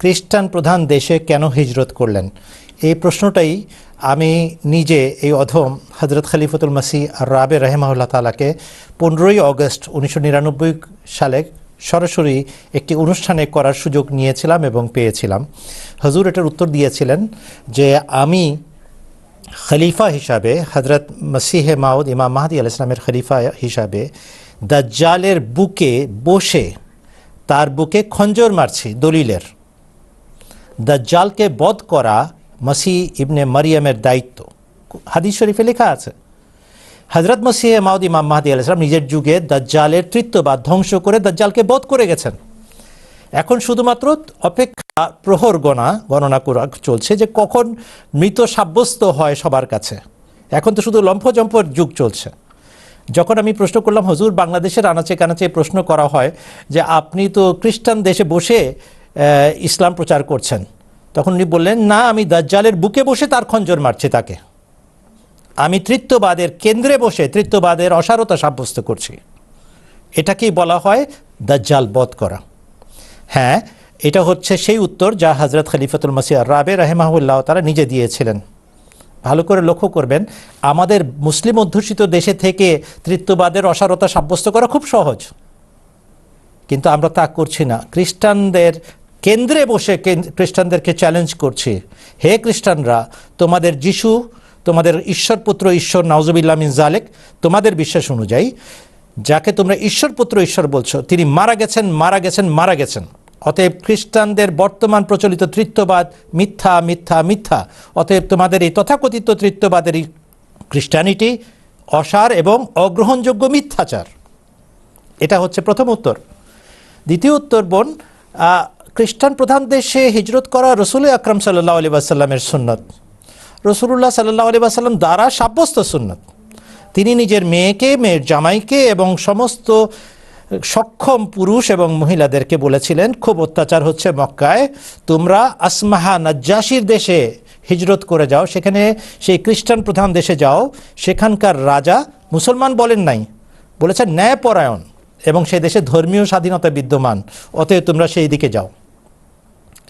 খ্রিস্টান প্রধান দেশে কেন হিজরত করলেন? এই প্রশ্নটাই আমি নিজে এই অধম হজরত খলিফতুল মাসি আর রাবে রাহেমাউল্লাহ তালাকে পনেরোই অগস্ট উনিশশো নিরানব্বই সালে সরাসরি একটি অনুষ্ঠানে করার সুযোগ নিয়েছিলাম এবং পেয়েছিলাম। হজুর এটার উত্তর দিয়েছিলেন যে আমি খলিফা হিসাবে হজরত মসিহে মাউদ, ইমাম মাহাদি আল ইসলামের খলিফা হিসাবে দাজ্জালের বুকে বসে তার বুকে খঞ্জর মারছি, দলিলের। দাজ্জালকে বধ করা মসি ইবনে মারিয়ামের দায়িত্ব। হাদিস শরীফে লেখা আছে। হজরত মসিহ মাউদ ইমাম মাহাদি আল ইসলাম নিজের যুগে দাজ্জালের তৃত্ববাদ ধ্বংস করে দাজ্জালকে বধ করে গেছেন। এখন শুধুমাত্র অপেক্ষা প্রহর গণা, গণনা করা চলছে যে কখন মৃত সাব্যস্ত হয় সবার কাছে। এখন তো শুধু লম্ফজম্পর যুগ চলছে। যখন আমি প্রশ্ন করলাম, হজুর বাংলাদেশের আনাচে কানাচে প্রশ্ন করা হয় যে আপনি তো খ্রিস্টান দেশে বসে ইসলাম প্রচার করছেন। তখন উনি বললেন, না, আমি দাজ্জালের বুকে বসে তার খঞ্জর মারছি তাকে। আমি তৃত্ববাদের কেন্দ্রে বসে তৃত্ববাদের অসারতা সাব্যস্ত করছি। এটাকেই বলা হয় দাজ্জাল বধ করা। হ্যাঁ এটা হচ্ছে সেই উত্তর যা হজরত খলিফাতুল মাসিয়া রাবে রাহেমাহুল্লাহ তারা নিজে দিয়েছিলেন। ভালো করে লক্ষ্য করবেন, আমাদের মুসলিম অধ্যুষিত দেশে থেকে তৃত্ববাদের অসারতা সাব্যস্ত করা খুব সহজ। কিন্তু আমরা তা করছি না। খ্রিস্টানদের কেন্দ্রে বসে খ্রিস্টানদেরকে চ্যালেঞ্জ করছে। হে খ্রিস্টানরা, তোমাদের যিশু, তোমাদের ঈশ্বরপুত্র ঈশ্বর নাউজুবিল্লাহ মিন জালেক তোমাদের বিশ্বাস অনুযায়ী, যাকে তোমরা ঈশ্বরপুত্র ঈশ্বর বলছো, তিনি মারা গেছেন মারা গেছেন মারা গেছেন। অতএব খ্রিস্টানদের বর্তমান প্রচলিত তৃত্ববাদ মিথ্যা মিথ্যা মিথ্যা। অতএব তোমাদের এই তথাকথিত তৃত্ববাদের এই খ্রিস্টানিটি অসার এবং অগ্রহণযোগ্য মিথ্যাচার। এটা হচ্ছে প্রথম উত্তর। দ্বিতীয় উত্তর বোন খ্রিস্টান প্রধান দেশে হিজরত করা রসুল আকরম সাল্লাহ আলী আসাল্লামের সুন্নত। রসুল্লাহ সাল্লাহ আলী আসাল্লাম দ্বারা সাব্যস্ত সুন্নত। তিনি নিজের মেয়েকে, মেয়ের জামাইকে এবং সমস্ত সক্ষম পুরুষ এবং মহিলাদেরকে বলেছিলেন, খুব অত্যাচার হচ্ছে মক্কায়। তোমরা আসমাহা নাজ্জাসির দেশে হিজরত করে যাও। সেখানে সেই খ্রিস্টান প্রধান দেশে যাও। সেখানকার রাজা মুসলমান বলেন নাই। বলেছেন, ন্যায়পরায়ণ এবং সে দেশে ধর্মীয় স্বাধীনতা বিদ্যমান। অতএব তোমরা সেই দিকে যাও।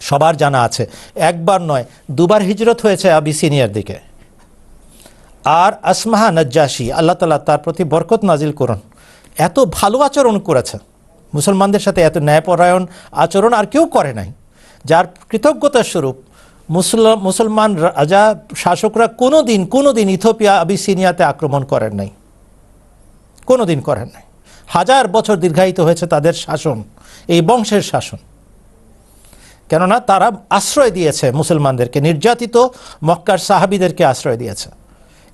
সবার জানা আছে। একবার নয়, দুবার হিজরত হয়েছে আবিসিনিয়ার দিকে। আর আসমাহা নজ্জাসী আল্লাহ তালা তার প্রতি বরকত নাজিল করুন। এত ভালো আচরণ করেছে মুসলমানদের সাথে এত ন্যায়পরায়ণ আচরণ আর কেউ করে নাই। যার কৃতজ্ঞতার স্বরূপ মুসলমান রাজা শাসকরা কোনো দিন কোনো দিন ইথোপিয়া আবিসিনিয়াতে আক্রমণ করেন নাই। কোনো দিন করেন নাই। হাজার বছর দীর্ঘায়িত হয়েছে তাদের শাসন, এই বংশের শাসন। কেননা তারা আশ্রয় দিয়েছে মুসলমানদেরকে, নির্যাতিত মক্কার সাহাবিদেরকে আশ্রয় দিয়েছে।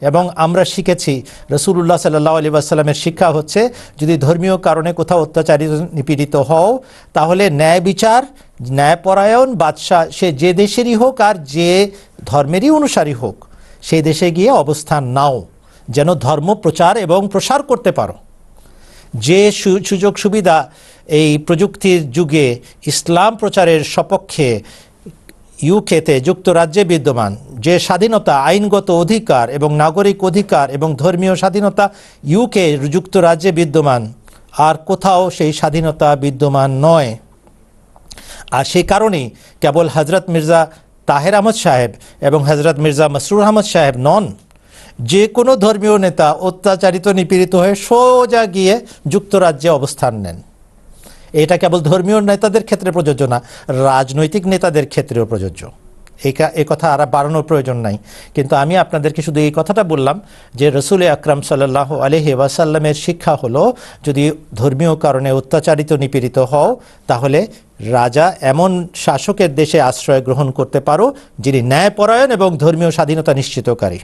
এবং আমরা শিখেছি রসুল্লাহ সাল্লাহ আলী আসাল্লামের শিক্ষা হচ্ছে, যদি ধর্মীয় কারণে কোথাও অত্যাচারিত নিপীড়িত হও, তাহলে ন্যায় বিচার ন্যায়পরায়ণ বাদশাহ, সে যে দেশেরই হোক আর যে ধর্মেরই অনুসারী হোক সেই দেশে গিয়ে অবস্থান নাও, যেন ধর্ম প্রচার এবং প্রসার করতে পারো। যে সুযোগ সুবিধা এই প্রযুক্তির যুগে ইসলাম প্রচারের সপক্ষে ইউকেতে যুক্তরাজ্যে বিদ্যমান। যে স্বাধীনতা, আইনগত অধিকার এবং নাগরিক অধিকার এবং ধর্মীয় স্বাধীনতা ইউকে যুক্তরাজ্যে বিদ্যমান, আর কোথাও সেই স্বাধীনতা বিদ্যমান নয়। আর সেই কারণেই কেবল হজরত মির্জা তাহের আহমদ সাহেব এবং হজরত মির্জা মসরুর আহমদ সাহেব নন। যে কোনো ধর্মীয় নেতা অত্যাচারিত নিপীড়িত হয়ে সোজা গিয়ে যুক্তরাজ্যে অবস্থান নেন। এটা কেবল ধর্মীয় নেতাদের ক্ষেত্রে প্রযোজ্য না, রাজনৈতিক নেতাদের ক্ষেত্রেও প্রযোজ্য। এই কথা আর বাড়ানোর প্রয়োজন নাই। কিন্তু আমি আপনাদেরকে শুধু এই কথাটা বললাম যে রসুল আকরাম সাল্লাহ আলহি ওয়াসাল্লামের শিক্ষা হলো, যদি ধর্মীয় কারণে অত্যাচারিত, নিপীড়িত হও, তাহলে রাজা এমন শাসকের দেশে আশ্রয় গ্রহণ করতে পারো, যিনি ন্যায়পরায়ণ এবং ধর্মীয় স্বাধীনতা নিশ্চিতকারী।